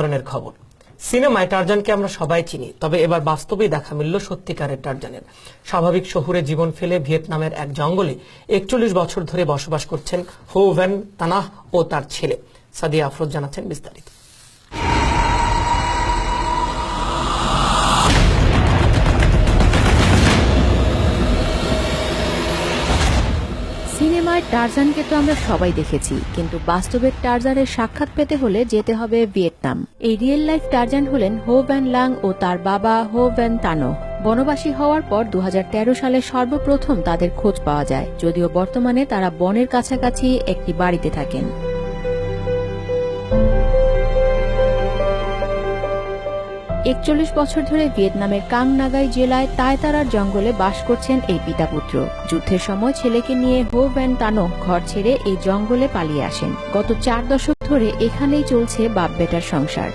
ধরনের খবর। সিনেমায় টারজানকে আমরা সবাই চিনি, তবে এবার বাস্তবেই দেখা মিলল সত্যিকারের টারজানের। স্বাভাবিক শহুরে জীবন ফেলে ভিয়েতনামের এক জঙ্গলে একচল্লিশ বছর ধরে বসবাস করছেন হো ভ্যান তানাহ ও তার ছেলে। সাদিয়া আফরোজ জানাচ্ছেন বিস্তারিত। সিনেমায় টারজানকে তো আমরা সবাই দেখেছি, কিন্তু বাস্তবের টারজানের সাক্ষাৎ পেতে হলে যেতে হবে ভিয়েতনাম। এই রিয়েল লাইফ টারজান হলেন হো ভ্যান লাং ও তার বাবা হো ভ্যান তানো বনবাসী হওয়ার পর দু হাজার তেরো সালে সর্বপ্রথম তাদের খোঁজ পাওয়া যায়, যদিও বর্তমানে তারা বনের কাছাকাছি একটি বাড়িতে থাকেন। একচল্লিশ বছর ধরে ভিয়েতনামের কাং নাগাই জেলায় তায়তারার জঙ্গলে বাস করছেন এই পিতা পুত্র যুদ্ধের সময় ছেলেকে নিয়ে হো ভ্যান তানো ঘর ছেড়ে এই জঙ্গলে পালিয়ে আসেন। গত চার দশক ধরে এখানেই চলছে বাপ বেটার সংসার।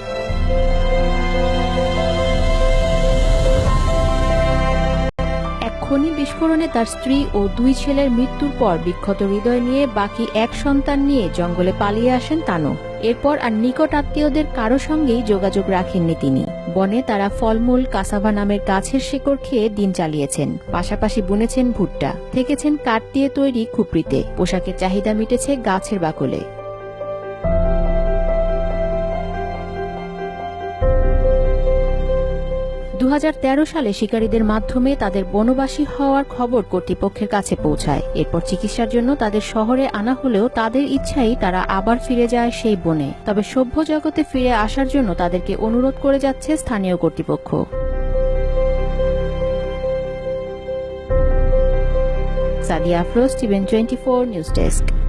খনি বিস্ফোরণে তার স্ত্রী ও দুই ছেলের মৃত্যুর পর বিক্ষত হৃদয় নিয়ে বাকি এক সন্তান নিয়ে জঙ্গলে পালিয়ে আসেন তানো। এরপর আর নিকট আত্মীয়দের কারও সঙ্গেই যোগাযোগ রাখেননি তিনি। বনে তারা ফলমূল, কাসাভা নামের গাছের শেকড় খেয়ে দিন চালিয়েছেন। পাশাপাশি বুনেছেন ভুট্টা। থেকেছেন কাঠ দিয়ে তৈরি খুপড়িতে পোশাকের চাহিদা মিটেছে গাছের বাকলে। দু হাজার তেরো সালে শিকারীদের মাধ্যমে তাদের বনবাসী হওয়ার খবর কর্তৃপক্ষের কাছে পৌঁছায়। এরপর চিকিৎসার জন্য তাদের শহরে আনা হলেও তাদের ইচ্ছাই তারা আবার ফিরে যায় সেই বনে। তবে সভ্য জগতে ফিরে আসার জন্য তাদেরকে অনুরোধ করে যাচ্ছে স্থানীয় কর্তৃপক্ষ। সাদিয়া আফরোজ টিভেন টোয়েন্টি ফোর নিউজ ডেস্ক।